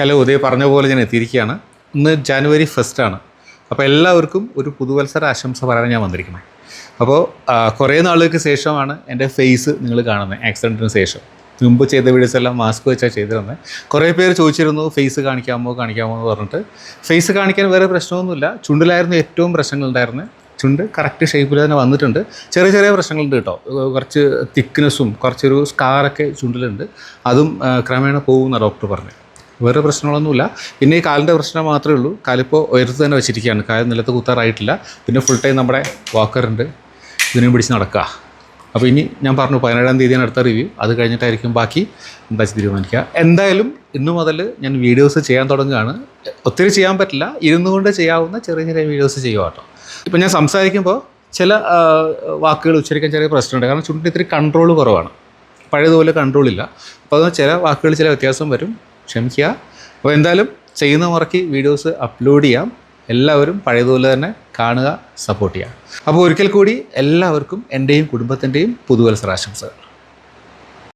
Hello ഉദയ പറഞ്ഞ പോലെ ഞാൻ എത്തിയിരിക്കുകയാണ്. ഇന്ന് ജാനുവരി ഫസ്റ്റ് ആണ്. അപ്പോൾ എല്ലാവർക്കും ഒരു പുതുവത്സര ആശംസ പറയാൻ ഞാൻ വന്നിരിക്കുന്നത് അപ്പോൾ കുറേ നാളുകൾക്ക് ശേഷമാണ് എന്റെ ഫേസ് നിങ്ങൾ കാണുന്നത് ആക്സിഡന്റിന് ശേഷം. മുമ്പ് ചെയ്ത വീഡിയോസ് എല്ലാം മാസ്ക് വെച്ചാൽ ചെയ്തിരുന്നത്. കുറേ പേര് ചോദിച്ചിരുന്നു ഫേസ് കാണിക്കാമോ കാണിക്കാമോ എന്ന് പറഞ്ഞിട്ട്. ഫേസ് കാണിക്കാൻ വേറെ പ്രശ്നമൊന്നുമില്ല. ചുണ്ടിലായിരുന്നു ഏറ്റവും പ്രശ്നങ്ങളുണ്ടായിരുന്നത് ചുണ്ട് കറക്റ്റ് ഷേപ്പിൽ തന്നെ വന്നിട്ടുണ്ട്. ചെറിയ ചെറിയ പ്രശ്നങ്ങളുണ്ട് കേട്ടോ. കുറച്ച് തിക്നെസ്സും കുറച്ചൊരു സ്കാറൊക്കെ ചുണ്ടിലുണ്ട്. അതും ക്രമേണ പോകുമെന്നാണ് ഡോക്ടർ പറഞ്ഞു വേറെ പ്രശ്നങ്ങളൊന്നുമില്ല. പിന്നെ ഈ കാലിന്റെ പ്രശ്നം മാത്രമേ ഉള്ളൂ. കാലിപ്പോൾ ഉയരത്ത് തന്നെ വെച്ചിരിക്കുകയാണ്. കാലം നിലത്ത് കുത്താറായിട്ടില്ല. പിന്നെ ഫുൾ ടൈം നമ്മുടെ വാക്കറുണ്ട് ഇതിനെയും പിടിച്ച് നടക്കുക അപ്പോൾ ഇനി ഞാൻ പറഞ്ഞു പതിനേഴാം തീയതിയാണ് അടുത്ത റിവ്യൂ അത് കഴിഞ്ഞിട്ടായിരിക്കും ബാക്കി. എന്താ തീരുമാനിക്കുക. എന്തായാലും ഇന്നു മുതൽ ഞാൻ വീഡിയോസ് ചെയ്യാൻ തുടങ്ങുകയാണ്. ഒത്തിരി ചെയ്യാൻ പറ്റില്ല. ഇരുന്നുകൊണ്ട് ചെയ്യാവുന്ന ചെറിയ ചെറിയ വീഡിയോസ് ചെയ്യുക കേട്ടോ. ഇപ്പം ഞാൻ സംസാരിക്കുമ്പോൾ ചില വാക്കുകൾ ഉച്ചരിക്കാൻ ചെറിയ പ്രശ്നമുണ്ട്. കാരണം ചുണ്ടിന് ഇത്തിരി കൺട്രോൾ കുറവാണ്. പഴയതുപോലെ കൺട്രോൾ ഇല്ല. അപ്പോൾ അത് ചില വാക്കുകൾ ചില വ്യത്യാസം വരും. ക്ഷമിക്കുക. അപ്പോൾ എന്തായാലും ചെയ്യുന്ന മുറയ്ക്ക് വീഡിയോസ് അപ്ലോഡ് ചെയ്യാം. എല്ലാവരും പഴയതുപോലെ തന്നെ കാണുക സപ്പോർട്ട് ചെയ്യുക. അപ്പോൾ ഒരിക്കൽ കൂടി എല്ലാവർക്കും എന്റെയും കുടുംബത്തിന്റെയും പുതുവത്സരാശംസകൾ.